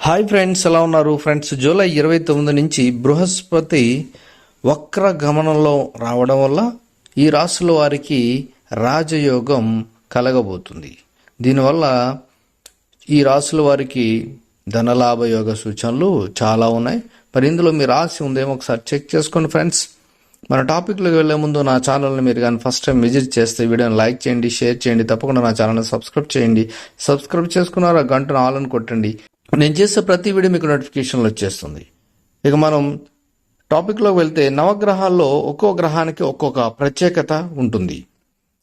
Hi friends ఎలా ఉన్నారు? Friends July ఇరవై తొమ్మిది నుంచి బృహస్పతి వక్ర గమనంలో రావడం వల్ల ఈ రాశుల వారికి రాజయోగం కలగబోతుంది. దీనివల్ల ఈ రాశుల వారికి ధనలాభ యోగ సూచనలు చాలా ఉన్నాయి. మరి ఇందులో మీ రాశి ఉందేమో ఒకసారి చెక్ చేసుకోండి ఫ్రెండ్స్ మన టాపిక్లోకి వెళ్ళే ముందు నా ఛానల్ని మీరు కానీ ఫస్ట్ టైం విజిట్ చేస్తే వీడియోని లైక్ చేయండి షేర్ చేయండి తప్పకుండా నా ఛానల్ని సబ్స్క్రైబ్ చేయండి. సబ్స్క్రైబ్ చేసుకున్నారు ఆ గంటను ఆల్ అని కొట్టండి. నేను చేసే ప్రతి వీడియో మీకు నోటిఫికేషన్లు వచ్చేస్తుంది. ఇక మనం టాపిక్లోకి వెళ్తే నవగ్రహాల్లో ఒక్కో గ్రహానికి ఒక్కొక్క ప్రత్యేకత ఉంటుంది.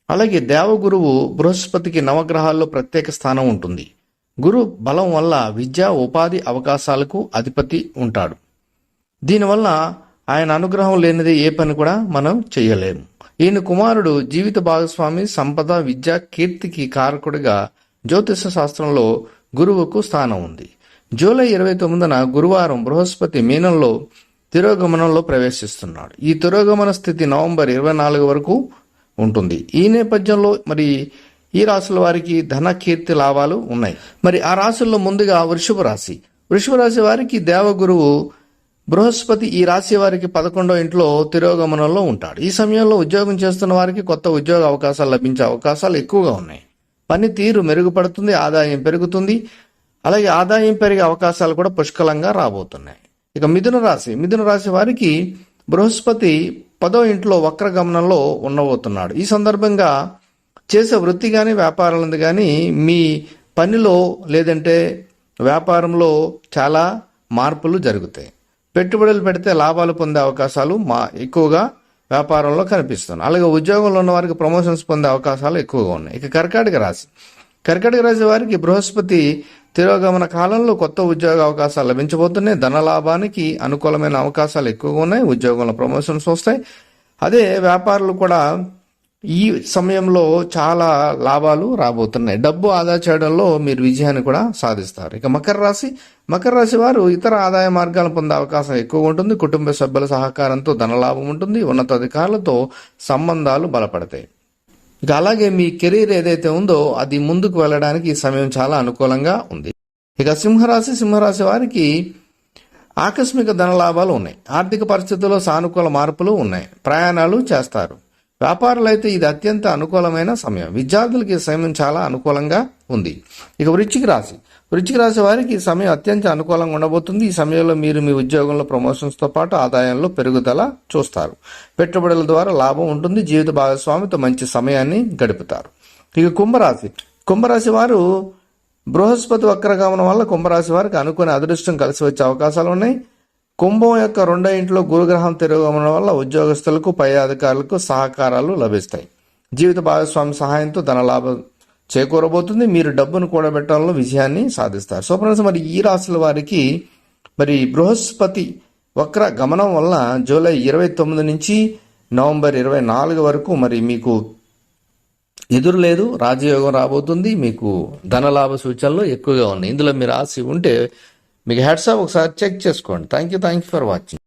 అలాగే దేవగురువు బృహస్పతికి నవగ్రహాల్లో ప్రత్యేక స్థానం ఉంటుంది. గురు బలం వల్ల విద్యా ఉపాధి అవకాశాలకు అధిపతి ఉంటాడు. దీనివల్ల ఆయన అనుగ్రహం లేనిదే ఏ పని కూడా మనం చేయలేము. ఈయన కుమారుడు జీవిత భాగస్వామి సంపద విద్య కీర్తికి కారకుడిగా జ్యోతిష శాస్త్రంలో గురువుకు స్థానం ఉంది. జూలై ఇరవై తొమ్మిదిన గురువారం బృహస్పతి మీనంలో తిరోగమనంలో ప్రవేశిస్తున్నాడు. ఈ తిరోగమన స్థితి నవంబర్ ఇరవై నాలుగు వరకు ఉంటుంది. ఈ నేపథ్యంలో మరి ఈ రాశుల వారికి ధన కీర్తి లాభాలు ఉన్నాయి. మరి ఆ రాశుల్లో ముందుగా వృషభ రాశి. వృషభ రాశి వారికి దేవగురువు బృహస్పతి ఈ రాశి వారికి పదకొండో ఇంట్లో తిరోగమనంలో ఉంటాడు. ఈ సమయంలో ఉద్యోగం చేస్తున్న వారికి కొత్త ఉద్యోగ అవకాశాలు లభించే అవకాశాలు ఎక్కువగా ఉన్నాయి. పనితీరు మెరుగుపడుతుంది ఆదాయం పెరుగుతుంది. అలాగే ఆదాయం పెరిగే అవకాశాలు కూడా పుష్కలంగా రాబోతున్నాయి. ఇక మిథున రాశి మిథున రాశి వారికి బృహస్పతి పదో ఇంట్లో వక్ర గమనంలో ఉండబోతున్నాడు. ఈ సందర్భంగా చేసే వృత్తి కానీ వ్యాపారాలందు కానీ మీ పనిలో లేదంటే వ్యాపారంలో చాలా మార్పులు జరుగుతాయి. పెట్టుబడులు పెడితే లాభాలు పొందే అవకాశాలు మా ఎక్కువగా వ్యాపారంలో కనిపిస్తున్నాయి. అలాగే ఉద్యోగంలో ఉన్న వారికి ప్రమోషన్స్ పొందే అవకాశాలు ఎక్కువగా ఉన్నాయి. ఇక కర్కాటక రాశి. కర్కాటక రాశి వారికి బృహస్పతి తిరోగమన కాలంలో కొత్త ఉద్యోగ అవకాశాలు లభించబోతున్నాయి. ధన లాభానికి అనుకూలమైన అవకాశాలు ఎక్కువగా ఉన్నాయి. ఉద్యోగంలో ప్రమోషన్స్ వస్తాయి. అదే వ్యాపారులు కూడా ఈ సమయంలో చాలా లాభాలు రాబోతున్నాయి. డబ్బు ఆదా చేయడంలో మీరు విజయాన్ని కూడా సాధిస్తారు. ఇక మకర రాశి మకర రాశి వారు ఇతర ఆదాయ మార్గాలు పొందే అవకాశం ఎక్కువ ఉంటుంది. కుటుంబ సభ్యుల సహకారంతో ధనలాభం ఉంటుంది. ఉన్నతాధికారులతో సంబంధాలు బలపడతాయి. ఇక అలాగే మీ కెరీర్ ఏదైతే ఉందో అది ముందుకు వెళ్ళడానికి ఈ సమయం చాలా అనుకూలంగా ఉంది. ఇక సింహరాశి సింహరాశి వారికి ఆకస్మిక ధన లాభాలు ఉన్నాయి. ఆర్థిక పరిస్థితుల్లో సానుకూల మార్పులు ఉన్నాయి. ప్రయాణాలు చేస్తారు. వ్యాపారులు అయితే ఇది అత్యంత అనుకూలమైన సమయం. విద్యార్థులకి ఈ సమయం చాలా అనుకూలంగా ఉంది. ఇక వృచ్చిక రాశి. వృచ్చిక రాశి వారికి ఈ సమయం అత్యంత అనుకూలంగా ఉండబోతుంది. ఈ సమయంలో మీరు మీ ఉద్యోగంలో ప్రమోషన్స్తో పాటు ఆదాయంలో పెరుగుదల చూస్తారు. పెట్టుబడుల ద్వారా లాభం ఉంటుంది. జీవిత భాగస్వామితో మంచి సమయాన్ని గడుపుతారు. ఇక కుంభరాశి. కుంభరాశి వారు బృహస్పతి వక్రగమనం వల్ల కుంభరాశి వారికి అనుకునే అదృష్టం కలిసి వచ్చే అవకాశాలు ఉన్నాయి. కుంభం యొక్క రెండో ఇంట్లో గురుగ్రహం తిరగడం వల్ల ఉద్యోగస్తులకు పై అధికారులకు సహకారాలు లభిస్తాయి. జీవిత భాగస్వామి సహాయంతో ధన లాభం చేకూరబోతుంది. మీరు డబ్బును కూడబెట్టడంలో విజయాన్ని సాధిస్తారు. సో ఫ్రెండ్స్ మరి ఈ రాశుల వారికి మరి బృహస్పతి వక్ర గమనం వల్ల జూలై ఇరవై తొమ్మిది నుంచి నవంబర్ ఇరవై నాలుగు వరకు మరి మీకు ఎదురు లేదు. రాజయోగం రాబోతుంది. మీకు ధనలాభ సూచనలు ఎక్కువగా ఉన్నాయి. ఇందులో మీరు రాశి ఉంటే మీకు హెడ్సాప్ ఒకసారి చెక్ చేసుకోండి. Thank you thank you for watching